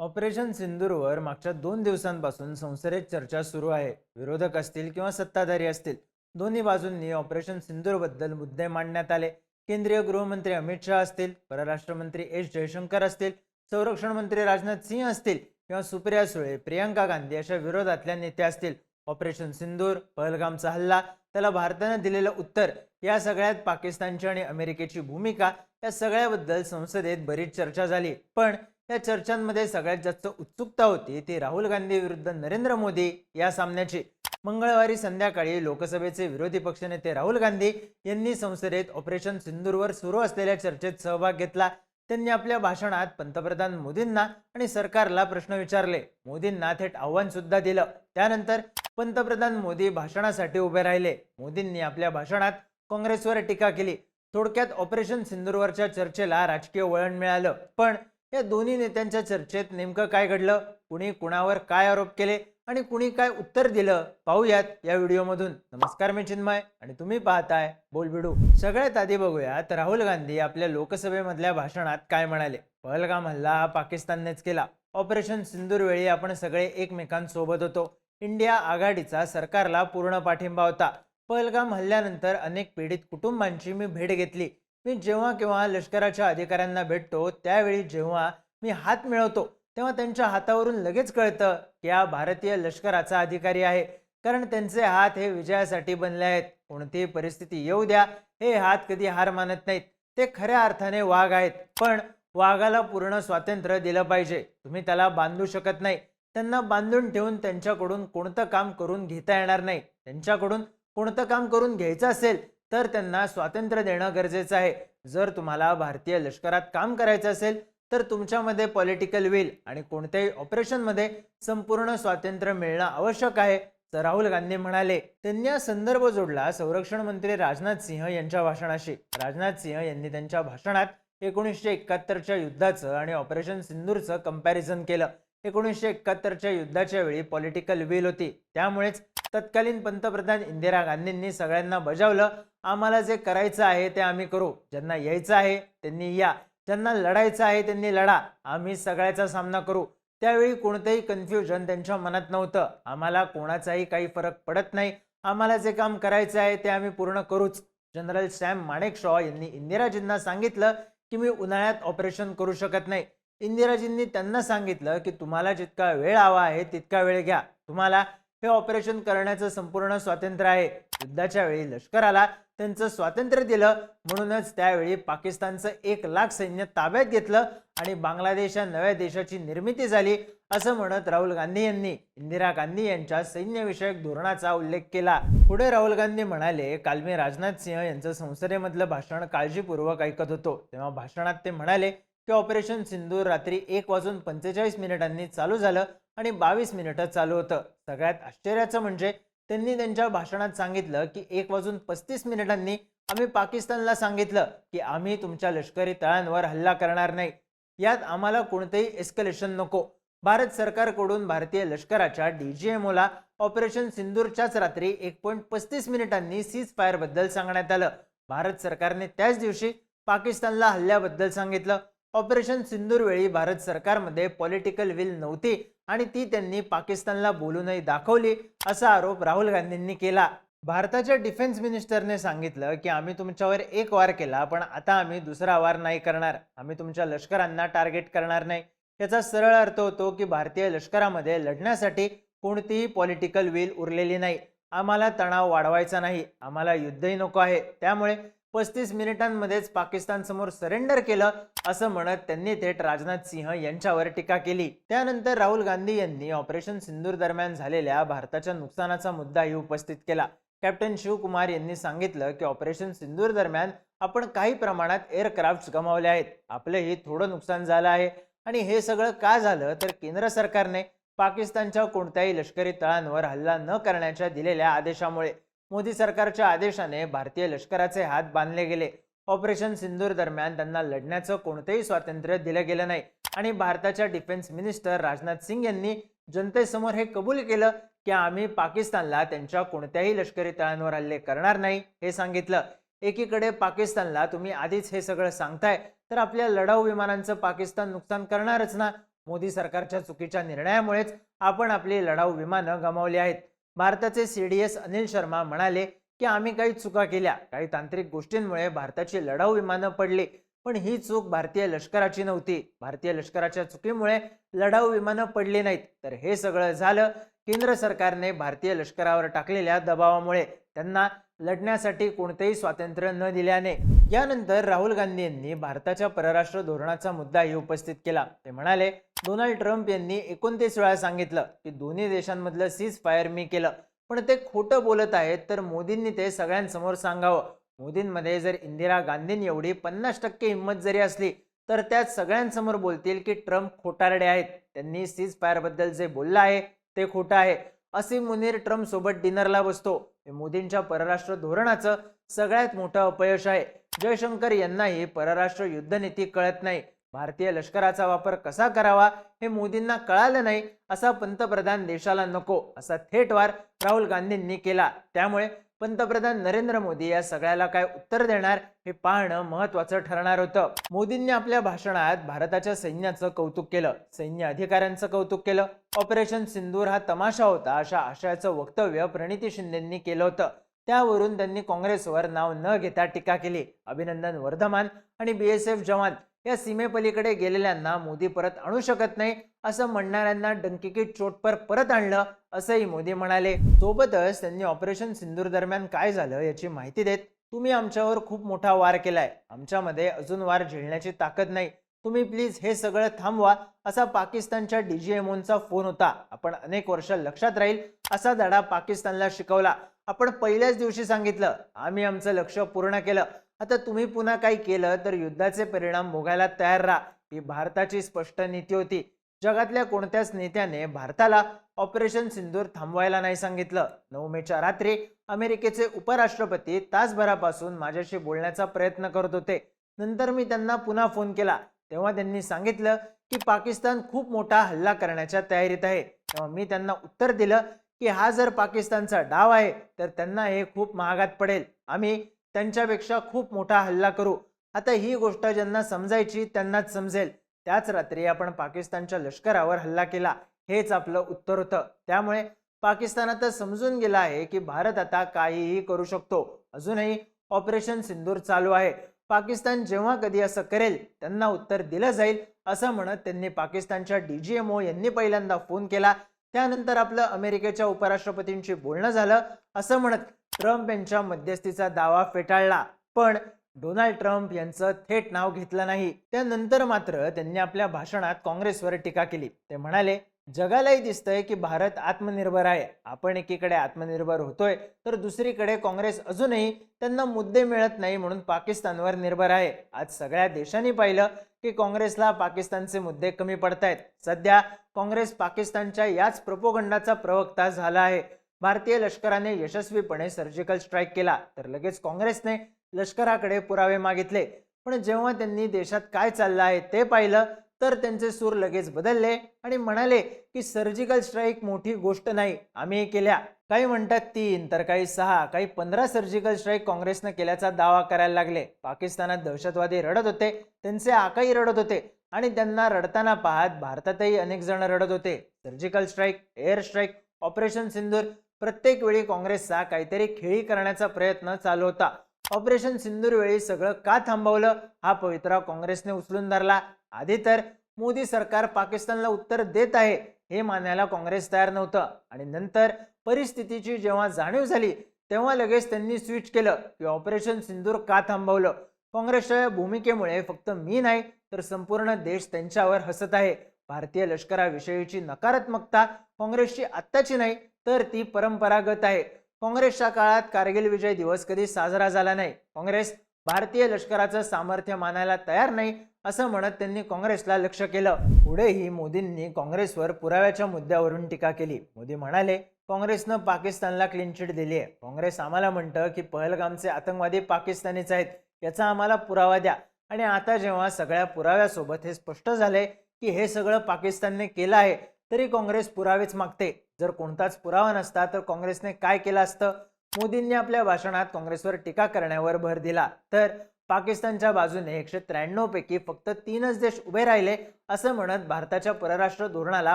Operation सिंदूरवर मागच्या दोन दिवसांपासून संसदेत चर्चा सुरू आहे. विरोधक असतील किंवा सत्ताधारी असतील दोन्ही बाजूंनी ऑपरेशन सिंदूरबद्दल मुद्दे मांडण्यात आले. केंद्रीय गृहमंत्री अमित शहा असतील परराष्ट्र मंत्री एस जयशंकर असतील संरक्षण मंत्री राजनाथ सिंह असतील किंवा सुप्रिया सुळे प्रियंका गांधी अशा विरोधातल्या नेत्या असतील. ऑपरेशन सिंदूर पहलगामचा हल्ला त्याला भारतानं दिलेलं उत्तर या सगळ्यात पाकिस्तानची आणि अमेरिकेची भूमिका या सगळ्याबद्दल संसदेत बरीच चर्चा झाली. पण या चर्चांमध्ये सगळ्यात जास्त उत्सुकता होती ती राहुल गांधी विरुद्ध नरेंद्र मोदी या सामन्याची. मंगळवारी संध्याकाळी लोकसभेचे विरोधी पक्षनेते राहुल गांधी यांनी संसदेत ऑपरेशन सिंदूरवर सुरू असलेल्या चर्चेत सहभाग घेतला. त्यांनी आपल्या भाषणात पंतप्रधान मोदींना आणि सरकारला प्रश्न विचारले. मोदींना थेट आव्हान सुद्धा दिलं. त्यानंतर पंतप्रधान मोदी भाषणासाठी उभे राहिले. मोदींनी आपल्या भाषणात काँग्रेसवर टीका केली. थोडक्यात ऑपरेशन सिंदूरवरच्या चर्चेला राजकीय वळण मिळालं. पण या दोन्ही नेत्यांच्या चर्चेत नेमकं काय घडलं? कुणी कुणावर काय आरोप केले? आणि कुणी काय उत्तर दिलं? पाहूयात या व्हिडिओमधून. नमस्कार मी चिन्मय आणि तुम्ही पाहताय बोलबिडू. सगळ्यात आधी बघूयात राहुल गांधी आपल्या लोकसभेमधल्या भाषणात काय म्हणाले? पहलगाम हल्ला हा पाकिस्ताननेच केला. ऑपरेशन सिंदूर वेळी आपण सगळे एकमेकांसोबत होतो. इंडिया आघाडीचा सरकारला पूर्ण पाठिंबा होता. पहलगाम हल्ल्यानंतर अनेक पीडित कुटुंबांची मी भेट घेतली. मी जेव्हा केव्हा लष्कराच्या अधिकाऱ्यांना भेटतो त्यावेळी जेव्हा मी हात मिळवतो तेव्हा त्यांच्या हातावरून लगेच कळतं की हा भारतीय लष्कराचा अधिकारी आहे. कारण त्यांचे हात हे विजयासाठी बनले आहेत. कोणतीही परिस्थिती येऊ द्या हे हात कधी हार मानत नाहीत. ते खऱ्या अर्थाने वाघ आहेत. पण वाघाला पूर्ण स्वातंत्र्य दिलं पाहिजे. तुम्ही त्याला बांधू शकत नाही. त्यांना बांधून ठेवून त्यांच्याकडून कोणतं काम करून घेता येणार नाही. त्यांच्याकडून कोणतं काम करून घ्यायचं असेल तर त्यांना स्वातंत्र्य देणं गरजेचं आहे. जर तुम्हाला भारतीय लष्करात काम करायचं असेल तर तुमच्यामध्ये पॉलिटिकल विल आणि कोणत्याही ऑपरेशनमध्ये संपूर्ण स्वातंत्र्य मिळणं आवश्यक आहे. तर राहुल गांधी म्हणाले त्यांनी हा संदर्भ जोडला संरक्षण मंत्री राजनाथ सिंह यांच्या भाषणाशी. राजनाथ सिंह यांनी त्यांच्या भाषणात एकोणीसशे एकाहत्तरच्या युद्धाचं आणि ऑपरेशन सिंदूरचं कंपॅरिझन केलं. एकोणीसशे एकाहत्तरच्या युद्धाच्या वेळी पॉलिटिकल विल होती. त्यामुळेच तत्कालीन पंतप्रधान इंदिरा गांधींनी सगळ्यांना बजावलं. आम्हाला जे करायचं आहे ते आम्ही करू. ज्यांना यायचं आहे त्यांनी या. ज्यांना लढायचं आहे त्यांनी लढा. आम्ही सगळ्याचा सामना करू. त्यावेळी कोणतंही कन्फ्युजन त्यांच्या मनात नव्हतं. आम्हाला कोणाचाही काही फरक पडत नाही. आम्हाला जे काम करायचं आहे ते आम्ही पूर्ण करूच. जनरल सॅम माणेक शॉ यांनी इंदिराजींना सांगितलं की मी उन्हाळ्यात ऑपरेशन करू शकत नाही. इंदिराजींनी त्यांना सांगितलं की तुम्हाला जितका वेळ हवा आहे तितका वेळ घ्या. तुम्हाला हे ऑपरेशन करण्याचं संपूर्ण स्वातंत्र्य आहे. युद्धाच्या वेळी लष्कराला त्यांचं स्वातंत्र्य दिलं म्हणूनच त्यावेळी पाकिस्तानचं एक लाख सैन्य ताब्यात घेतलं आणि बांगलादेश या नव्या देशाची निर्मिती झाली असं म्हणत राहुल गांधी यांनी इंदिरा गांधी यांच्या सैन्यविषयक धोरणाचा उल्लेख केला. पुढे राहुल गांधी म्हणाले काल मी राजनाथ सिंह यांचं संसदेमधलं भाषण काळजीपूर्वक ऐकत होतो. तेव्हा भाषणात ते म्हणाले की ऑपरेशन सिंधूर रात्री एक वाजून पंचेचाळीस मिनिटांनी चालू झालं आणि बावीस मिनिटं चालू होतं. सगळ्यात आश्चर्याचं म्हणजे त्यांनी त्यांच्या भाषणात सांगितलं की एक वाजून पस्तीस मिनिटांनी आम्ही पाकिस्तानला सांगितलं की आम्ही तुमच्या लष्करी तळांवर हल्ला करणार नाही. यात आम्हाला कोणतेही एस्कलेशन नको. भारत सरकारकडून भारतीय लष्कराच्या डीजीएमओला ऑपरेशन सिंदूरच्याच रात्री एक पॉईंट पस्तीस मिनिटांनी सीज फायरबद्दल सांगण्यात आलं. भारत सरकारने त्याच दिवशी पाकिस्तानला हल्ल्याबद्दल सांगितलं. ऑपरेशन सिंदूर वेळी भारत सरकारमध्ये पॉलिटिकल विल नव्हती. आणि ती त्यांनी पाकिस्तानला बोलूनही दाखवली असा आरोप राहुल गांधींनी केला. भारताच्या डिफेन्स मिनिस्टरने सांगितलं की आम्ही तुमच्यावर एक वार केला पण आता आम्ही दुसरा वार नाही करणार. आम्ही तुमच्या लष्करांना टार्गेट करणार नाही. याचा सरळ अर्थ होतो की भारतीय लष्करामध्ये लढण्यासाठी कोणतीही पॉलिटिकल विल उरलेली नाही. आम्हाला तणाव वाढवायचा नाही. आम्हाला युद्धही नको आहे. त्यामुळे पस्तीस मिनिटांमध्येच पाकिस्तान समोर सरेंडर केलं असं म्हणत त्यांनी थेट राजनाथ सिंह यांच्यावर टीका केली. त्यानंतर राहुल गांधी यांनी ऑपरेशन सिंदूर दरम्यान झालेल्या भारताच्या नुकसानाचा मुद्दाही उपस्थित केला. कॅप्टन शिवकुमार यांनी सांगितलं की ऑपरेशन सिंदूर दरम्यान आपण काही प्रमाणात एअरक्राफ्ट गमावले आहेत. आपलंही थोडं नुकसान झालं आहे. आणि हे सगळं का झालं? तर केंद्र सरकारने पाकिस्तानच्या कोणत्याही लष्करी तळांवर हल्ला न करण्याच्या दिलेल्या आदेशामुळे. मोदी सरकारच्या आदेशाने भारतीय लष्कराचे हात बांधले गेले. ऑपरेशन सिंदूर दरम्यान त्यांना लढण्याचं कोणतंही स्वातंत्र्य दिलं गेलं नाही. आणि भारताच्या डिफेन्स मिनिस्टर राजनाथ सिंग यांनी जनतेसमोर हे कबूल केलं की आम्ही पाकिस्तानला त्यांच्या कोणत्याही लष्करी तळांवर हल्ले करणार नाही हे सांगितलं. एकीकडे पाकिस्तानला तुम्ही आधीच हे सगळं सांगताय तर आपल्या लढाऊ विमानांचं पाकिस्तान नुकसान करणारच ना? मोदी सरकारच्या चुकीच्या निर्णयामुळेच आपण आपली लढाऊ विमानं गमावली आहेत. भारताचे C D S Anil Sharma म्हणाले की आम्ही काही चुका केल्या. काही तांत्रिक गोष्टींमुळे भारताची लढाऊ विमानं पडली. पण ही चूक भारतीय लष्कराची नव्हती. भारतीय लष्कराच्या चुकीमुळे लढाऊ विमानं पडली नाहीत. तर हे सगळं झालं केंद्र सरकारने भारतीय लष्करावर टाकलेल्या दबावामुळे. त्यांना लढण्यासाठी कोणतेही स्वातंत्र्य न दिल्याने. यानंतर राहुल गांधी यांनी भारताच्या परराष्ट्र धोरणाचा मुद्दाही उपस्थित केला. ते म्हणाले डोनाल्ड ट्रम्प यांनी एकोणतीस वेळा सांगितलं की दोन्ही देशांमधलं सीज फायर मी केलं. पण ते खोटं बोलत आहेत तर मोदींनी ते सगळ्यांसमोर सांगावं. मोदींमध्ये जर इंदिरा गांधींनी एवढी पन्नास टक्के हिंमत जरी असली तर त्यात सगळ्यांसमोर बोलतील की ट्रम्प खोटारडे आहेत. त्यांनी सीज फायरबद्दल जे बोललं आहे ते खोटं आहे. असीम मुनीर ट्रम्प सोबत डिनरला बसतो. हे मोदींच्या परराष्ट्र धोरणाचं सगळ्यात मोठं अपयश आहे. जयशंकर यांनाही परराष्ट्र युद्धनीती कळत नाही. भारतीय लष्कराचा वापर कसा करावा हे मोदींना कळालं नाही असा पंतप्रधान देशाला नको असा थेट वार राहुल गांधींनी केला. त्यामुळे पंतप्रधान नरेंद्र मोदी या सगळ्याला काय उत्तर देणार हे पाहणं महत्वाचं ठरणार होतं. मोदींनी आपल्या भाषणात भारताच्या सैन्याचं कौतुक केलं सैन्य अधिकाऱ्यांचं कौतुक केलं. ऑपरेशन सिंदूर हा तमाशा होता अशा आशयाचं वक्तव्य प्रणिती शिंदेंनी केलं होतं. त्यावरून त्यांनी काँग्रेसवर नाव न घेता टीका केली. अभिनंदन वर्धमान आणि बीएसएफ जवान या सीमेपलीकडे गेलेल्यांना मोदी परत आणू शकत नाही असं म्हणणाऱ्यांना डंकिकी चोटपर परत आणलं असंही मोदी म्हणाले. सोबतच त्यांनी ऑपरेशन सिंदूर दरम्यान काय झालं याची माहिती देत तुम्ही आमच्यावर खूप मोठा वार केलाय. आमच्यामध्ये अजून वार झेलण्याची ताकद नाही. तुम्ही प्लीज हे सगळं थांबवा. असा पाकिस्तानच्या डीजीएमओनचा फोन होता. आपण अनेक वर्ष लक्षात राहील असा धडा पाकिस्तानला शिकवला. आपण पहिल्याच दिवशी सांगितलं आम्ही आमचं लक्ष पूर्ण केलं. आता तुम्ही पुन्हा काही केलं तर युद्धाचे परिणाम भोगायला तयार राहा ही भारताची स्पष्ट नीती होती. जगातल्या कोणत्याच नेत्याने भारताला ऑपरेशन सिंदूर थांबवायला नाही सांगितलं. नऊ मेच्या रात्री अमेरिकेचे उपराष्ट्रपती तासभरापासून माझ्याशी बोलण्याचा प्रयत्न करत होते. नंतर मी त्यांना पुन्हा फोन केला. तेव्हा त्यांनी सांगितलं की पाकिस्तान खूप मोठा हल्ला करण्याच्या तयारीत आहे. तेव्हा मी त्यांना उत्तर दिलं की हा जर पाकिस्तानचा डाव आहे तर त्यांना हे खूप महागात पडेल. आम्ही त्यांच्यापेक्षा खूप मोठा हल्ला करू. आता ही गोष्ट ज्यांना समजायची त्यांनाच समजेल. त्याच रात्री आपण पाकिस्तानच्या लष्करावर हल्ला केला हेच आपलं उत्तर होतं. त्यामुळे पाकिस्तान आता समजून गेला आहे की भारत आता काहीही करू शकतो. अजूनही ऑपरेशन सिंदूर चालू आहे. पाकिस्तान जेव्हा कधी असं करेल त्यांना उत्तर दिलं जाईल असं म्हणत त्यांनी पाकिस्तानच्या डीजीएमओ यांनी पहिल्यांदा फोन केला. त्यानंतर आपलं अमेरिकेच्या उपराष्ट्रपतींशी बोलणं झालं. असं म्हणत ट्रम्प यांच्या मध्यस्थीचा दावा फेटाळला. पण डोनाल्ड ट्रम्प यांचं थेट नाव घेतलं नाही. त्यानंतर मात्र त्यांनी आपल्या भाषणात काँग्रेसवर टीका केली. ते म्हणाले जगालाही दिसतंय की भारत आत्मनिर्भर आहे. आपण एकीकडे आत्मनिर्भर होतोय तर दुसरीकडे काँग्रेस अजूनही त्यांना मुद्दे मिळत नाही म्हणून पाकिस्तानवर निर्भर आहे. आज सगळ्या देशांनी पाहिलं की काँग्रेसला पाकिस्तानचे मुद्दे कमी पडतायत. सध्या काँग्रेस पाकिस्तानच्या याच प्रपोगंडाचा प्रवक्ता झाला आहे. भारतीय लष्कराने यशस्वीपणे सर्जिकल स्ट्राईक केला तर लगेच काँग्रेसने लष्कराकडे पुरावे मागितले. पण जेव्हा त्यांनी देशात काय चाललं आहे ते पाहिलं तर त्यांचे सूर लगेच बदलले आणि म्हणाले की सर्जिकल स्ट्राईक मोठी गोष्ट नाही आम्ही केल्या. काही म्हणतात तीन तर काही सहा काही पंधरा सर्जिकल स्ट्राईक काँग्रेसनं केल्याचा दावा करायला लागले. पाकिस्तानात दहशतवादी रडत होते त्यांचे आकाही रडत होते आणि त्यांना रडताना पाहत भारतातही अनेक जण रडत होते. Surgical strike air strike operation Sindoor प्रत्येक वेळी काँग्रेसचा काहीतरी खेळी करण्याचा प्रयत्न चालू होता. ऑपरेशन सिंदूर वेळी सगळं का थांबवलं? हा पवित्रा काँग्रेसने उचलून धरला. आधी तर मोदी सरकार पाकिस्तानला उत्तर देत आहे हे मानायला काँग्रेस तयार नव्हतं. आणि नंतर परिस्थितीची जेव्हा जाणीव झाली तेव्हा लगेच त्यांनी स्विच केलं की ऑपरेशन सिंदूर का थांबवलं? काँग्रेसच्या भूमिकेमुळे फक्त मी नाही तर संपूर्ण देश त्यांच्यावर हसत आहे. भारतीय लष्कराविषयीची नकारात्मकता काँग्रेसची आत्ताची नाही तर ती परंपरागत आहे. काँग्रेसच्या काळात कारगिल विजय दिवस कधी साजरा झाला नाही. काँग्रेस भारतीय लष्कराचं सामर्थ्य मानायला तयार नाही असं म्हणत त्यांनी काँग्रेसला लक्ष केलं. पुढेही मोदींनी काँग्रेसवर पुराव्याच्या मुद्द्यावरून टीका केली. मोदी म्हणाले काँग्रेसनं पाकिस्तानला क्लीन चिट दिली आहे. काँग्रेस आम्हाला म्हणतं की पहलगामचे आतंकवादी पाकिस्तानीच आहेत. याचा आम्हाला पुरावा द्या. आणि आता जेव्हा सगळ्या पुराव्यासोबत हे स्पष्ट झाले की हे सगळं पाकिस्तानने केलं आहे तरी काँग्रेस पुरावेच मागते. जर कोणताच पुरावा नसता तर काँग्रेसने काय केलं असतं? मोदींनी आपल्या भाषणात काँग्रेसवर टीका करण्यावर भर दिला. तर पाकिस्तानच्या बाजूने एकशे त्र्याण्णव पैकी फक्त तीनच देश उभे राहिले असं म्हणत भारताच्या परराष्ट्र धोरणाला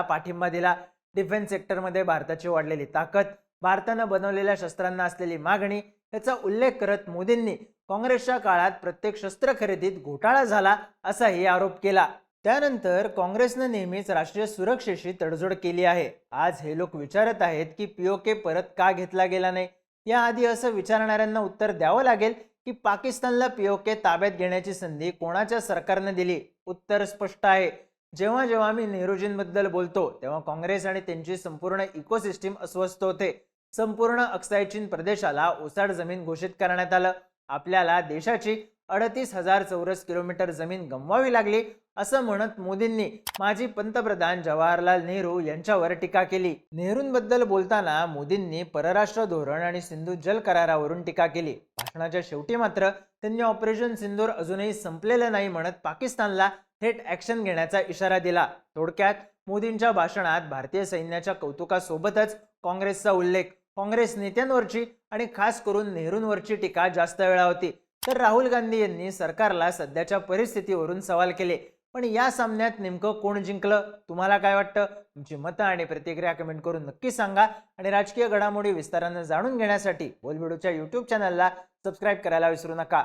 पाठिंबा दिला. डिफेन्स सेक्टरमध्ये भारताची वाढलेली ताकद भारतानं बनवलेल्या शस्त्रांना असलेली मागणी याचा उल्लेख करत मोदींनी काँग्रेसच्या काळात प्रत्येक शस्त्र खरेदीत घोटाळा झाला असाही आरोप केला. त्यानंतर काँग्रेसनं नेहमीच राष्ट्रीय सुरक्षेशी तडजोड केली आहे. आज हे लोक विचारत आहेत की पीओके परत का घेतला गेला नाही? याआधी असं विचारणाऱ्यांना उत्तर द्यावं लागेल की पाकिस्तानला पीओके ताब्यात घेण्याची संधी कोणाच्या सरकारनं दिली? उत्तर स्पष्ट आहे. जेव्हा जेव्हा मी नेहरूजींबद्दल बोलतो तेव्हा काँग्रेस आणि त्यांची संपूर्ण इकोसिस्टीम अस्वस्थ होते. संपूर्ण अक्साईचीन प्रदेशाला ओसाड जमीन घोषित करण्यात आलं. आपल्याला देशाची अडतीस हजार चौरस किलोमीटर जमीन गमवावी लागली असं म्हणत मोदींनी माजी पंतप्रधान जवाहरलाल नेहरू यांच्यावर टीका केली. नेहरूंबद्दल बोलताना मोदींनी परराष्ट्र धोरण आणि सिंधू जल करारावरून टीका केली. भाषणाच्या शेवटी मात्र त्यांनी ऑपरेशन सिंदूर अजूनही संपलेलं नाही म्हणत पाकिस्तानला थेट ऍक्शन घेण्याचा इशारा दिला. थोडक्यात मोदींच्या भाषणात भारतीय सैन्याच्या कौतुकासोबतच काँग्रेसचा उल्लेख काँग्रेस नेत्यांवरची आणि खास करून नेहरूंवरची टीका जास्त वेळा होती. तर राहुल गांधी यांनी सरकारला सध्याच्या परिस्थितीवरून सवाल केले. पण या सामन्यात नेमकं कोण जिंकलं? तुम्हाला काय वाटतं? तुमची मतं आणि प्रतिक्रिया कमेंट करून नक्की सांगा. आणि राजकीय घडामोडी विस्तारानं जाणून घेण्यासाठी बोलबिडूच्या यूट्यूब चॅनलला सबस्क्राईब करायला विसरू नका.